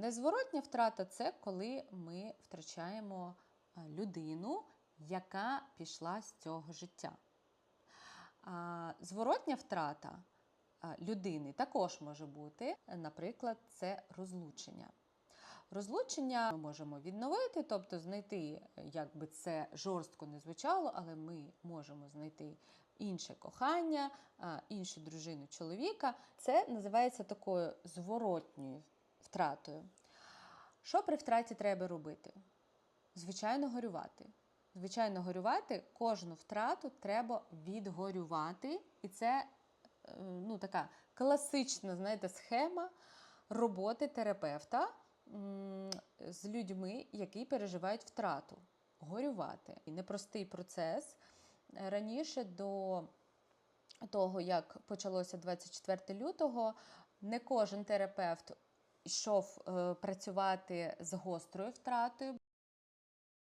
Незворотня втрата це коли ми втрачаємо е, людину, яка пішла з цього життя. Зворотня втрата е, людини також може бути, е, наприклад, це розлучення. Розлучення ми можемо відновити, тобто знайти, е, як би це жорстко не звучало, але ми можемо знайти інше кохання, іншу дружину чоловіка. Це називається такою зворотньою втратою. Що при втраті треба робити? Звичайно, горювати. Звичайно, горювати кожну втрату треба відгорювати. І це е, ну, така класична знаєте, схема роботи терапевта з людьми, які переживають втрату. Горювати. І непростий процес. Раніше до того, як почалося 24 лютого, не кожен терапевт йшов е, працювати з гострою втратою.